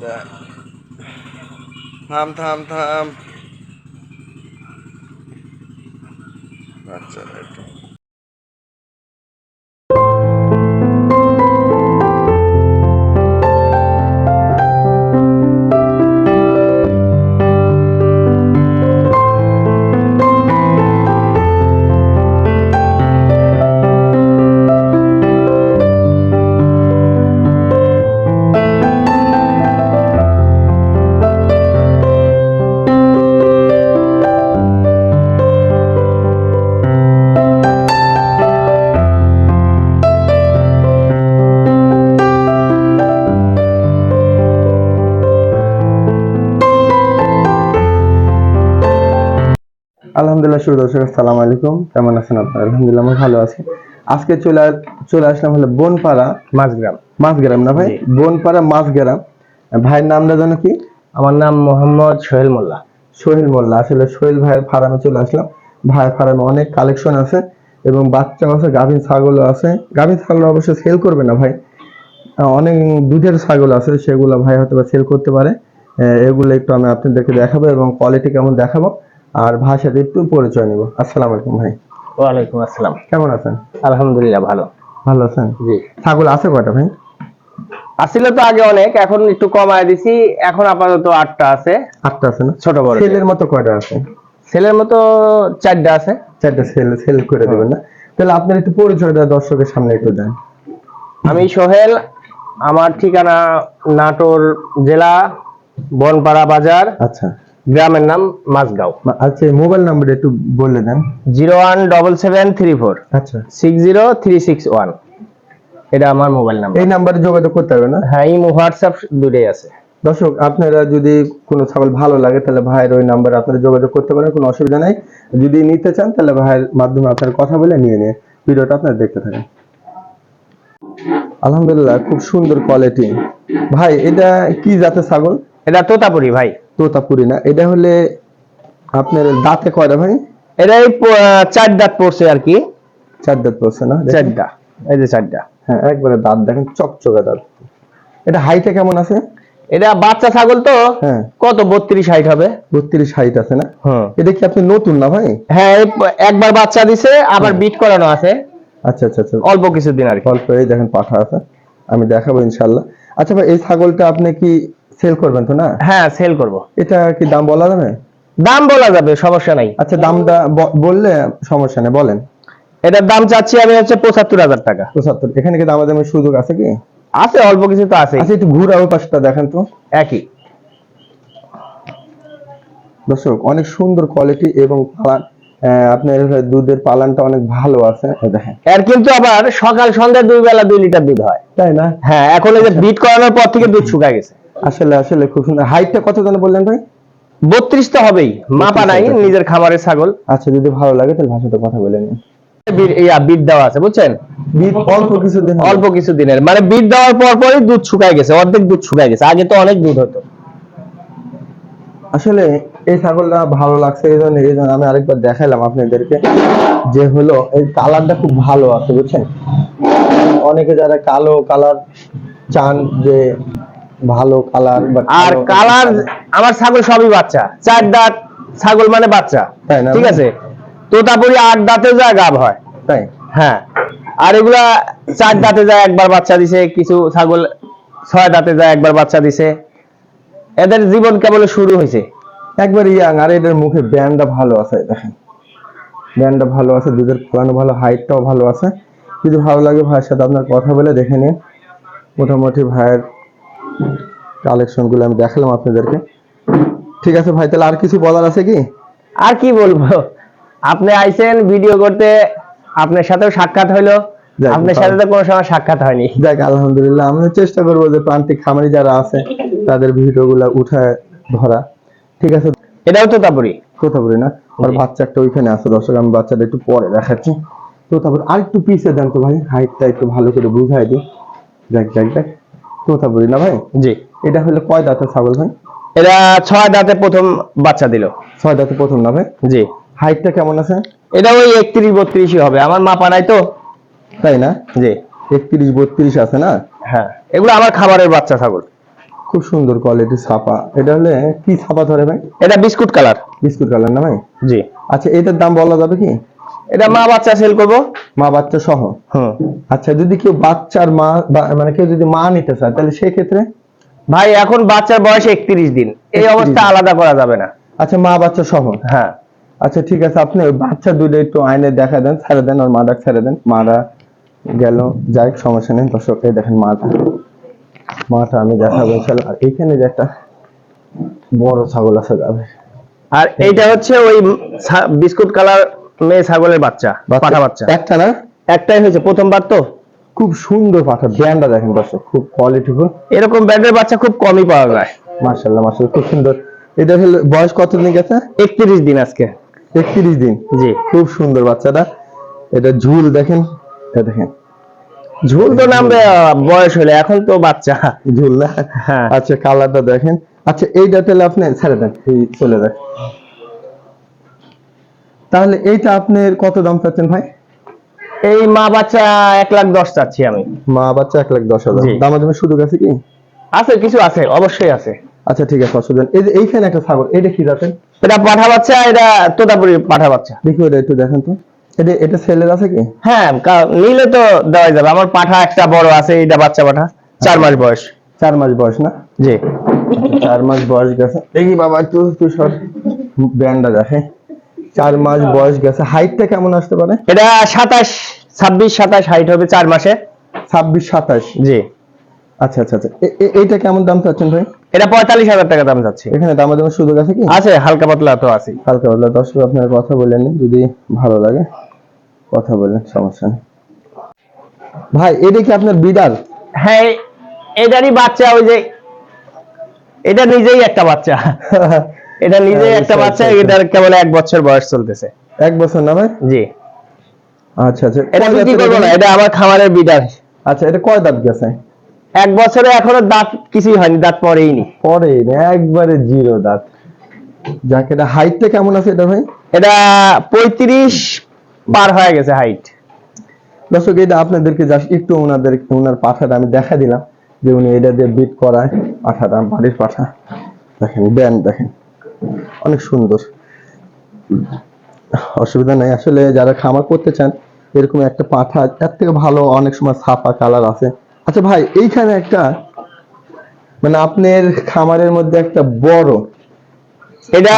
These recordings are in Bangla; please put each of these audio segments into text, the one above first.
দা- থাম থাম থাম আচ্ছা আলহামদুলিল্লাহ শুরু দর্শক আসসালামু আলাইকুম। কেমন আছেন আপনারা? আলহামদুলিল্লাহ আমি ভালো আছি। আজকে চলে চলে আসলাম হলো বনপাড়া মাঝগ্রাম মাছগ্রাম না ভাই? বনপাড়া মাছগ্রাম। ভাইয়ের নামটা জানো কি? আমার নাম মোহাম্মদ সোহেল মোল্লা। সোহেল মোল্লা। আসলে সোহেল ভাইয়ের ফার্মে চলে আসলাম। ভাইয়ের ফার্মে অনেক কালেকশন আছে এবং বাচ্চা আছে গাভীর ছাগলও আছে। গাভীর ছাগল অবশ্যই সেল করবে না ভাই। অনেক দুধের ছাগল আছে সেগুলো ভাই হয়তো সেল করতে পারে। এগুলো একটু আমি আপনাদেরকে দেখাবো এবং কোয়ালিটি কেমন দেখাবো। আর ভাষাতে একটু পরিচয় নিব। আসসালামু আলাইকুম ভাই। ওয়ালাইকুম আসসালাম। কেমন আছেন? আলহামদুলিল্লাহ ভালো। ভালো আছেন? জি। ছাগল আছে কয়টা ভাই? আসলে তো আগে অনেক এখন একটু কমায় দিছি। এখন আপাতত আটটা আছে। আটটা আছে না? ছোট বড়। সেলের মতো কয়টা আছে? ছেলের মতো চারটা আছে। চারটা সেল সেল করে দেবেন না? তাহলে আপনার একটু পরিচয় পরিচয়টা দর্শকের সামনে একটু দেন। আমি সোহেল আমার ঠিকানা নাটোর জেলা বনপাড়া বাজার। আচ্ছা। গ্রামের নাম মাঝগাঁও মা- আচ্ছা মোবাইল নাম্বার একটু বলে দেন। Zero one double seven three four. আচ্ছা। Six zero three six one. এটা আমার মোবাইল নাম্বার এই নাম্বারে যোগাযোগ করতে হবে না? হ্যাঁ ইমো হোয়াটসঅ্যাপ দুটোই আছে। দর্শক আপনারা যদি কোনো ছাগল ভালো লাগে তাহলে ভাইয়ের ওই নাম্বারে আপনারা যোগাযোগ করতে পারেন কোনো অসুবিধা নাই। যদি নিতে চান তাহলে ভাইয়ের মাধ্যমে আপনার কথা বলে নিয়ে নিয়ে ভিডিওটা আপনারা দেখতে থাকেন। আলহামদুলিল্লাহ খুব সুন্দর কোয়ালিটি ভাই এটা কি জাতের ছাগল? এটা তোতাপুরি ভাই। তোতাপুরি না এটা হলে আপনার দাঁতে কয়টা ভাই? এটা এই চার দাঁত পড়ছে আর কি। চার দাঁত পড়ছে না? চারটা এই যে চারটা হ্যাঁ একবারে দাঁত দেখেন চকচকে দাঁত। এটা হাইটে কেমন আছে? এটা বাচ্চা ছাগল তো হ্যাঁ। কত বত্রিশ হাইট হবে? বত্রিশ হাইট আছে না? এটা কি আপনি নতুন না ভাই? হ্যাঁ একবার বাচ্চা দিছে আবার বিট করানো আছে। আচ্ছা আচ্ছা আচ্ছা। অল্প কিছুদিন আর কি। অল্প এই দেখেন পাঠা আছে। আমি দেখাবো ইনশাল্লাহ আচ্ছা ভাই এই ছাগলটা আপনি কি সেল করবেন তো না? হ্যাঁ সেল করব। এটা কি দাম বলা যাবে? দাম বলা যাবে সমস্যা নাই। আচ্ছা দামটা বললে সমস্যা নেই বলেন। এটার দাম চাচ্ছি আমি হচ্ছে পঁচাত্তর হাজার টাকা। পঁচাত্তর এখানে কি দামাদামের সুযোগ আছে কি? আছে অল্প কিছু তো আছে। আচ্ছা একটু ঘুরে ওই পাশটা দেখেন তো। একই। দর্শক অনেক সুন্দর কোয়ালিটি এবং পালান আপনার দুধের পালানটা অনেক ভালো আছে। দেখেন। এর কিন্তু আবার সকাল সন্ধ্যা দুই বেলা দুই লিটার দুধ হয়। তাই না? হ্যাঁ এখন এই যে বিট করানোর পর থেকে দুধ শুকায় গেছে। আসলে আসলে খুব সুন্দর। হাইটটা কত জানে বললেন ভাই? বত্রিশ তো হবেই। মাপা নাই নিজের খামারের ছাগল। আচ্ছা যদি ভালো লাগে তাহলে ভাষাতে কথা বলে নিন। বিট দেওয়া আছে বুঝছেন? অল্প কিছুদিন হলো। অল্প কিছু দিনের। মানে বিট দেওয়ার পর পরই দুধ শুকায় গেছে অর্ধেক দুধ শুকায় গেছে। আগে তো অনেক দুধ হতো। আসলে এই ছাগলটা ভালো লাগছে এই জন্য এই জন্য আমি আরেকবার দেখাইলাম আপনাদেরকে যে হলো এই কালারটা খুব ভালো আছে বুঝছেন? অনেকে যারা কালো কালার চান যে ভালো কালার আর কালার আমার ছাগল সবই বাচ্চা। চার দাঁত ছাগল মানে বাচ্চা? ঠিক আছে? তোতাপুরি আট দাঁতে যা গাভ হয়। তাই? হ্যাঁ। আর এগুলা চার দাঁতে যায় একবার বাচ্চা দিছে কিছু ছাগল ছয় দাঁতে যায় একবার বাচ্চা দিছে। এদের জীবন কেবল শুরু হয়েছে। একবার ইয়াং আর এদের মুখে ব্যান্ডটা ভালো আছে দেখেন। ব্যান্ডটা ভালো আছে দুধের ফলানো ভালো হাইটটাও ভালো আছে। যদি ভালো লাগে ভাইয়ের সাথে আপনার কথা বলে দেখে নিন। মোটামুটি ভাইয়ের কালেকশনগুলো আমি দেখালাম আপনাদেরকে। ঠিক আছে ভাই তাহলে আর কিছু বলার আছে কি? আর কি বলব? আপনি আইছেন ভিডিও করতে আপনার সাথেও সাক্ষাৎ যাক, আপনার সাথে তো কোনো সময় সাক্ষাৎ হয়নি। দেখ আলহামদুলিল্লাহ আমি চেষ্টা করব যে প্রান্তিক খামারি যারা আছে তাদের ভিডিও গুলা উঠায় ধরা। ঠিক আছে? এটাও তোতাপুরি। কথা বলি না? আর জি। বাচ্চা একটা ওইখানে আছে দর্শক আমি বাচ্চাটা একটু পরে দেখাচ্ছি। তো তারপর আর একটু পিছিয়ে দেন তো ভাই হাইটটা একটু ভালো করে বুঝাই দিই। দেখ দেখ দেখ কথা বলি না ভাই? জি। এটা হলো কয় দাঁতের ছাগল ভাই? এরা ছয় দাঁতে প্রথম বাচ্চা দিল। ছয় দাঁতে প্রথম না ভাই? জি। হাইটটা কেমন আছে? এটা ওই একত্রিশ বত্রিশই হবে। আমার মাপা নাই তো। তাই না? জি। একত্রিশ বত্রিশ আছে না? হ্যাঁ। এগুলো আমার খাবারের বাচ্চা ছাগল। খুব সুন্দর কোয়ালিটি ছাপা। এটা হলে কি ছাপা ধরে ভাই? এটা বিস্কুট কালার। বিস্কুট কালার না ভাই? জি। আচ্ছা এটার দাম বলা যাবে কি? এটা মা বাচ্চা সেল করব? মা বাচ্চা সহ? হুম আচ্ছা যদি কেউ বাচ্চার মা মানে কেউ যদি মা নিতে চায় তাহলে সেক্ষেত্রে ভাই এখন বাচ্চার বয়স একত্রিশ দিন। এই অবস্থা আলাদা করা যাবে না। আচ্ছা মা বাচ্চা সহ? হ্যাঁ। আচ্ছা ঠিক আছে আপনি ওই বাচ্চা দুটো একটু আইনে দেখা দেন ছেড়ে দেন আর মাটা ছেড়ে দেন। মারা গেল যাই সমস্যা নেই দর্শক এই দেখেন মাটা। মাটা আমি দেখাবো ইনশাল্লাহ আর এখানে যে একটা বড় ছাগল আছে যাবে আর এইটা হচ্ছে ওই বিস্কুট কালার মেয়ে ছাগলের বাচ্চা পাঠা বাচ্চা। একটা না? একটাই হয়েছে প্রথমবার তো। খুব সুন্দর পাঠা ব্যান্ডটা দেখেন দর্শক খুব কোয়ালিটিফুল এরকম ব্যান্ডের বাচ্চা খুব কমই পাওয়া যায়। মার্শাল্লাহ মার্শাল্লাহ খুব সুন্দর। এটা হলো বয়স কতদিন গেছে একত্রিশ দিন আজকে। একত্রিশ দিন? জি। খুব সুন্দর বাচ্চাটা। এটা ঝুল দেখেন এটা দেখেন। ঝুল তো নামবে বয়স হলে এখন তো বাচ্চা। ঝুল না? হ্যাঁ। আচ্ছা কালারটা দেখেন। আচ্ছা এইটা তাহলে আপনি ছেড়ে দেন চলে দেন তাহলে এইটা আপনি কত দাম চাচ্ছেন ভাই? এই মা বাচ্চা এক লাখ দশ চাচ্ছি আমি। মা বাচ্চা এক লাখ দশ হাজার। জি। দামা দামের সুযোগ আছে কি? আছে কিছু আছে অবশ্যই আছে। আচ্ছা ঠিক আছে অসুবিধা এই যে এইখানে একটা ছাগল এটা কি জাতের? এটা পাঠা বাচ্চা এটা তোতাপুরি পাঠা বাচ্চা। দেখি ওটা একটু দেখেন তো। এটা এটা সেলের আছে কি? হ্যাঁ নিলে তো দেওয়া যাবে। আমার পাঠা একটা বড় আছে এটা বাচ্চা পাঠা। চার মাস বয়স। চার মাস বয়স না? জি। চার মাস বয়স গেছে। দেখি বাবা একটু একটু সর ব্যান্ডটা দেখে চার মাস বয়স গেছে। হাইটটা কেমন আসতে পারে? এটা সাতাশ ছাব্বিশ সাতাশ হাইট হবে চার মাসে। ছাব্বিশ সাতাশ? জি। আচ্ছা আচ্ছা আচ্ছা। এইটা কেমন দাম চাচ্ছেন ভাই? এটা পঁয়তাল্লিশ হাজার টাকা দাম যাচ্ছে। এখানে দামা দামের সুযোগ আছে কি? আছে হালকা পাতলা তো আছে। হালকা পাতলা। দর্শক আপনার কথা বলেন যদি ভালো লাগে। কথা বলেন সমস্যা নেই। ভাই এটা কি আপনার বিড়াল? হ্যাঁ এটারই বাচ্চা ওই যে এটা নিজেই একটা বাচ্চা। এটা নিজেই আচ্ছা, একটা বাচ্চা এটার কেবল এক বছর বয়স চলতেছে। এক বছর না ভাই? জি। আচ্ছা আচ্ছা। এটা কয় বিক্রি করব না এটা? আমার খামারের বিডার আচ্ছা এটা কয় দাঁত গেছে? এক বছরে এখনও দাঁত কিছুই হয়নি দাঁত পরেই নি। পরে একবারে জিরো দাঁত। যাকে এটা হাইটটা কেমন আছে এটা ভাই? এটা পঁয়ত্রিশ পার হয়ে গেছে হাইট দর্শক এটা আপনাদেরকে জাস্ট একটু ওনাদের ওনার পাঠাটা আমি দেখা দিলাম যে উনি এটা দিয়ে বিট করায় পাঠাটা বাড়ির পাঠা। দেখেন ব্যান্ড দেখেন। অনেক সুন্দর। অসুবিধা নেই। আসলে যারা খামার করতে চান এরকম একটা পাঠা এর থেকে ভালো অনেক সময় ছাপা কালার আছে। আচ্ছা ভাই এইখানে একটা মানে আপনার খামারের মধ্যে একটা বড়। এটা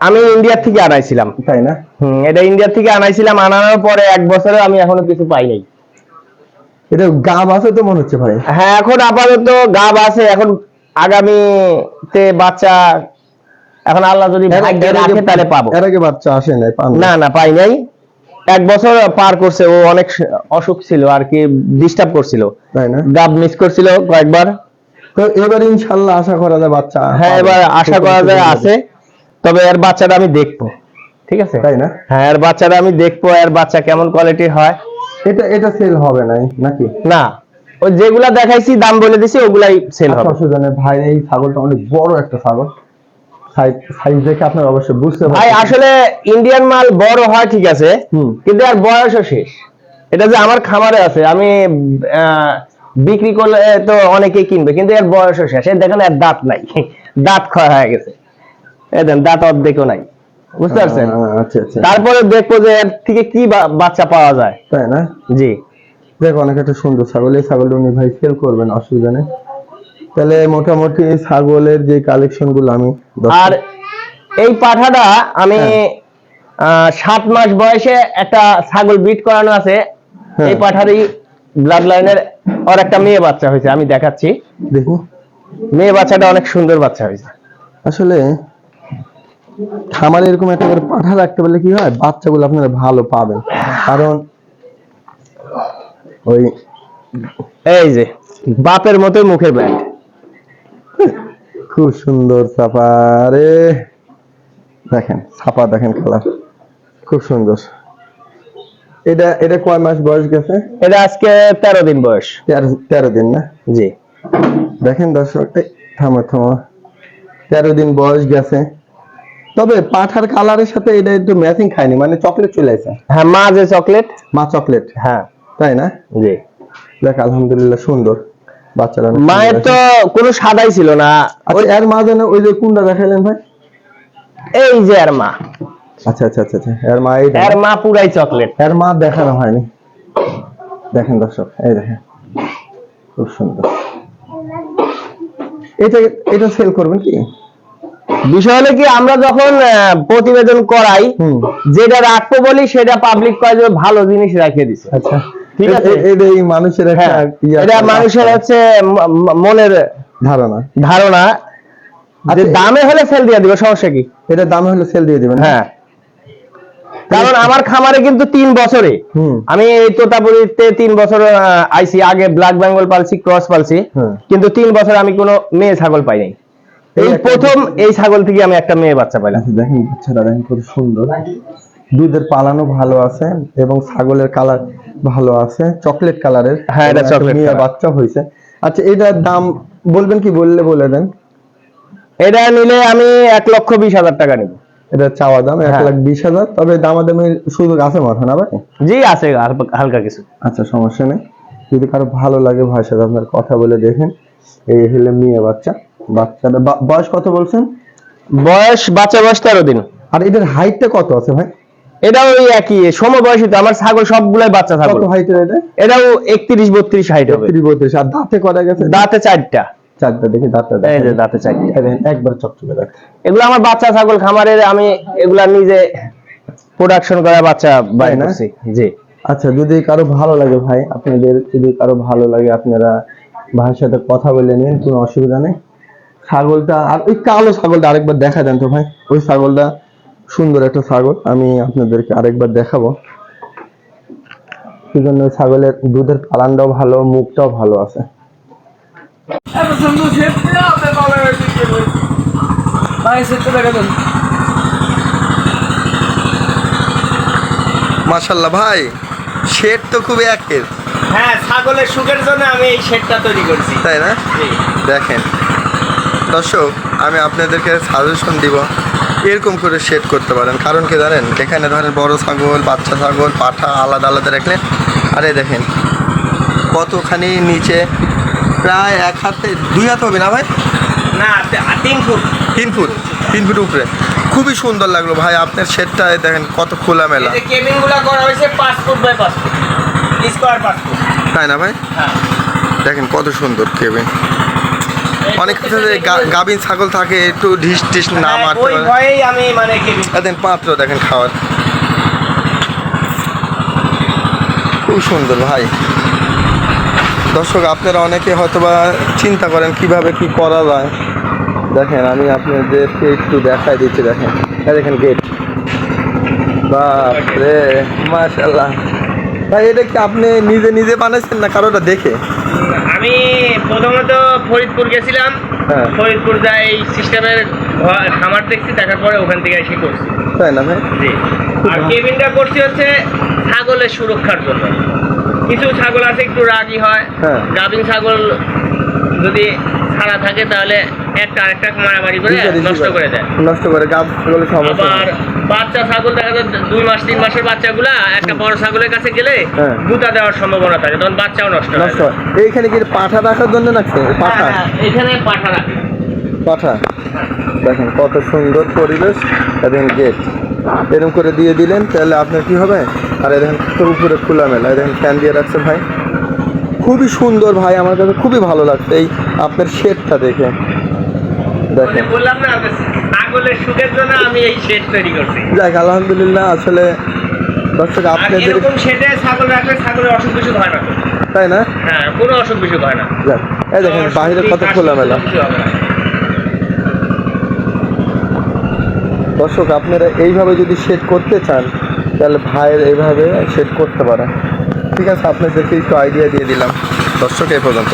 আমি ইন্ডিয়া থেকে আনাইছিলাম। তাই না? হুম এটা ইন্ডিয়া থেকে আনাইছিলাম। আনানোর পরে এক বছরে আমি এখনও কিছু পাই নাই। এটা গাব আছে তো মনে হচ্ছে ভাই? হ্যাঁ এখন আপাতত গাব আছে। এখন আগামীতে বাচ্চা এখন আল্লাহ যদি ভাগ্যে রাখে তাহলে পাবো। এর আগে বাচ্চা আসে নাই না না পাই নাই। এক বছর পার করছে ও অনেক অসুখ ছিল আর কি ডিস্টার্ব করছিল। তাই না? গাব মিস করছিল কয়েকবার। তো এবার ইনশাল্লাহ আশা করা যায় বাচ্চা হ্যাঁ এবার আশা করা যায় আছে। তবে এর বাচ্চাটা আমি দেখব। ঠিক আছে? তাই না? হ্যাঁ এর বাচ্চাটা আমি দেখব এর বাচ্চা কেমন কোয়ালিটির হয়। এটা এটা সেল হবে নাই নাকি? না ওই যেগুলা দেখাইছি দাম বলে দিছি ওগুলাই সেল হবে। অসুবিধা ভাই এই ছাগলটা অনেক বড় একটা ছাগল। সাইজ দেখে আপনার অবশ্যই বুঝতে ভাই আসলে ইন্ডিয়ান মাল বড় হয় ঠিক আছে। কিন্তু আর বয়সও শেষ। এটা যে আমার খামারে আছে আমি বিক্রি করলে তো অনেকেই কিনবে কিন্তু এর বয়সও শেষ। দেখেন এর দাঁত নাই। দাঁত ক্ষয় হয়ে গেছে। এই দেন দাঁত অর্ধেকও নাই। বুঝতে পারছেন? আচ্ছা আচ্ছা। তারপরে দেখব যে এর থেকে কি বাচ্চা পাওয়া যায়। তাই না? জি। দেখো অনেক একটা সুন্দর ছাগল। এই ছাগলটা উনি ভাই সেল করবেন অসুবিধা নেই। তাহলে মোটামুটি ছাগলের যে কালেকশনগুলো আমি আর এই পাঠাটা আমি হ্যাঁ। সাত মাস বয়সে একটা ছাগল বিট করানো আছে। হ্যাঁ। এই পাঠারই ব্লাড লাইনের ওর একটা মেয়ে বাচ্চা হয়েছে আমি দেখাচ্ছি। দেখি। মেয়ে বাচ্চাটা অনেক সুন্দর বাচ্চা হয়েছে। আসলে খামারে এরকম একটা করে পাঠা রাখতে পারলে কি হয়? বাচ্চাগুলো আপনারা ভালো পাবেন। কারণ ওই এই যে বাপের মতোই মুখের ব্যান্ড খুব সুন্দর ছাপা রে দেখেন ছাপা দেখেন খেলা। খুব সুন্দর। এটা এটা কয় মাস বয়স গেছে? এটা আজকে তেরো দিন বয়স। তেরো দিন না? জি। দেখেন দর্শক থামো থামো। তেরো দিন বয়স গেছে। তবে পাঠার কালারের সাথে এটা একটু ম্যাচিং খায়নি মানে চকলেট চলে আসে। হ্যাঁ মা যে চকলেট মা চকলেট হ্যাঁ। তাই না? জি। দেখ আলহামদুলিল্লাহ সুন্দর। বাচ্চারা মায়ের তো কোনো সাদাই ছিল না। আচ্ছা এর মা যেন ওই যে কোনটা দেখাইলেন ভাই? এই যে আর মা। আচ্ছা আচ্ছা আচ্ছা আচ্ছা এর মা এর মা পুরাই চকলেট। এর মা দেখানো হয়নি। দেখেন দর্শক এই দেখেন। খুব সুন্দর। এটা এটা সেল করবেন কি? বিষয় হলো কি আমরা যখন প্রতিবেদন করাই যেটা রাখব বলি সেটা পাবলিক কয় যে ভালো জিনিস রেখে দিছে। আচ্ছা। ঠিক আছে। এই মানুষের একটা হ্যাঁ এটা মানুষের হচ্ছে মনের ধারণা। ধারণা। যে আচ্ছা, দামে হলে সেল দিয়ে দিবে সমস্যা কি? এটা দাম হলে সেল দিয়ে দিবেন হ্যাঁ। কারণ আমার খামারে কিন্তু তিন বছরে। আমি এই তোতাপুরিতে তিন বছর আইছি আগে ব্ল্যাক বেঙ্গল পালছি ক্রস পালছি। কিন্তু তিন বছর আমি কোনো মেয়ে ছাগল পাই নাই। এই প্রথম এই ছাগল থেকে আমি একটা মেয়ে বাচ্চা পাইলাম। আচ্ছা, দেখেন বাচ্চারা দেখেন কত সুন্দর। দুধের পালানো ভালো আছে এবং ছাগলের কালার ভালো আছে চকলেট কালারের হ্যাঁ, এটা colour। বাচ্চা হয়েছে। আচ্ছা এটার দাম বলবেন কি বললে বলে দেন। এটা নিলে আমি এক লক্ষ বিশ হাজার টাকা নেব। এটা চাওয়া দাম এক হ্যাঁ। লাখ বিশ হাজার। তবে দামাদামির সুযোগ আছে মাথা না ভাই? জি আছে হালকা- হালকা কিছু। আচ্ছা সমস্যা নেই। যদি কারও ভালো লাগে ভাইয়ের সাথে আপনার কথা বলে দেখেন। এই হলে মেয়ে বাচ্চা। বাচ্চাটা বয়স কত বলছেন? বয়স বাচ্চা বয়স তেরো দিন। আর এদের হাইটটা কত আছে ভাই? এটাও ওই একই সমবয়সী তো আমার ছাগল সবগুলাই বাচ্চা ছাগল। কত হাইটের এটা? এটাও একত্রিশ বত্রিশ হাইট হবে। একত্রিশ বত্রিশ আর দাঁতে কটা গেছে? দাঁতে চারটা। চারটা দেখি দাঁতটা এই যে দাঁতে চারটা। একবার চকচকে এগুলো আমার বাচ্চা ছাগল খামারের আমি এগুলা নিজে প্রোডাকশন করা বাচ্চা বাই? করছি। জি। আচ্ছা যদি কারও ভালো লাগে ভাই আপনাদের যদি কারও ভালো লাগে আপনারা ভাইয়ের সাথে কথা বলে নিন কোনো অসুবিধা নেই। ছাগলটা আর ওই কালো ছাগলটা আরেকবার দেখা দেন তো ভাই। ওই ছাগলটা সুন্দর একটা ছাগল। আমি আপনাদেরকে আরেকবার দেখাবো। সেই জন্য ছাগলের দুধের পালানটাও ভালো মুখটাও ভালো আছে। মাশাল্লাহ ভাই শেড তো খুবই একের হ্যাঁ ছাগলের সুখের জন্য আমি এই শেডটা তৈরি করছি। তাই না? দেখেন। দর্শক আমি আপনাদেরকে সাজেশন দিব। এরকম করে সেট করতে পারেন। কারণ কি জানেন? এখানে ধরেন বড় ছাগল বাচ্চা ছাগল পাঠা আলাদা আলাদা রাখলেন আরে দেখেন কতখানি নিচে প্রায় এক হাতে দুই হাত হবে না ভাই? না তিন ফুট। তিন ফুট তিন ফুট উপরে। খুবই সুন্দর লাগল ভাই আপনার শেডটায় দেখেন কত খোলামেলা। যে কেবিন করা হয়েছে পাঁচ ফুট বাই পাঁচ ফুট স্কোয়ার পাঁচ ফুট। তাই না ভাই? হ্যাঁ। দেখেন কত সুন্দর কেবিন অনেক গাভীন ছাগল থাকে একটু ঢিস টিস না হ্যাঁ, মারতে মানে দেখেন পাত্র দেখেন খাওয়ার। খুব সুন্দর ভাই। দর্শক আপনারা অনেকে হয়তোবা চিন্তা করেন কীভাবে কি করা যায়। দেখেন আমি আপনাদেরকে একটু দেখাই দিচ্ছি দেখেন। দেখেন গেট বাপরে মাশাল্লাহ ভাই এটা কি আপনি নিজে নিজে বানাইছেন না কারোটা দেখে? আমি প্রথমত ফরিদপুর গেছিলাম। হ্যাঁ। ফরিদপুর যাই এই সিস্টেমের খামার দেখছি দেখার পরে ওখান থেকে এসে করছি। তাই না ভাই? জি। আর কেবিনটা করছি হচ্ছে ছাগলের সুরক্ষার জন্য। কিছু ছাগল আছে একটু রাগি হয়। হ্যাঁ। গাভিন ছাগল যদি ছাড়া থাকে তাহলে একটা আরেকটা মারামারি করে দিতে দিতে নষ্ট করে দেয়। নষ্ট করে গাছ সমস্যা। আবার বাচ্চা ছাগল দেখা যায় দুই মাস তিন মাসের বাচ্চাগুলা একটা বড় ছাগলের কাছে গেলে হ্যাঁ। গুতা দেওয়ার সম্ভাবনা থাকে তখন বাচ্চাও নষ্ট নষ্ট এইখানে কি পাঠা রাখার জন্য রাখছে পাঠা? হ্যাঁ, হ্যাঁ, এখানে পাঠা রাখে। পাঠা? দেখেন কত সুন্দর পরিবেশ। এবং গেট এরকম করে দিয়ে দিলেন তাহলে আপনার কি হবে? আর কত উপরে খোলামেলা। ফ্যান দিয়ে রাখছে ভাই। খুবই সুন্দর ভাই আমার কাছে খুবই ভালো লাগছে। এই আপনার শেডটা দেখে যাক আলহামদুলিল্লাহ আসলে দর্শক আপনাদের এরকম শেডে ছাগল রাখলে ছাগলের অসুখ বিসুখ হয় না তাই না? হ্যাঁ কোনো অসুখ বিসুখ হয় না। যাক এই দেখেন বাইরে কত খোলামেলা। দর্শক আপনারা এইভাবে যদি সেট করতে চান তাহলে ভাইয়ের এইভাবে সেট করতে পারেন। ঠিক আছে আপনাদেরকে একটু আইডিয়া দিয়ে দিলাম। দর্শক এই পর্যন্ত।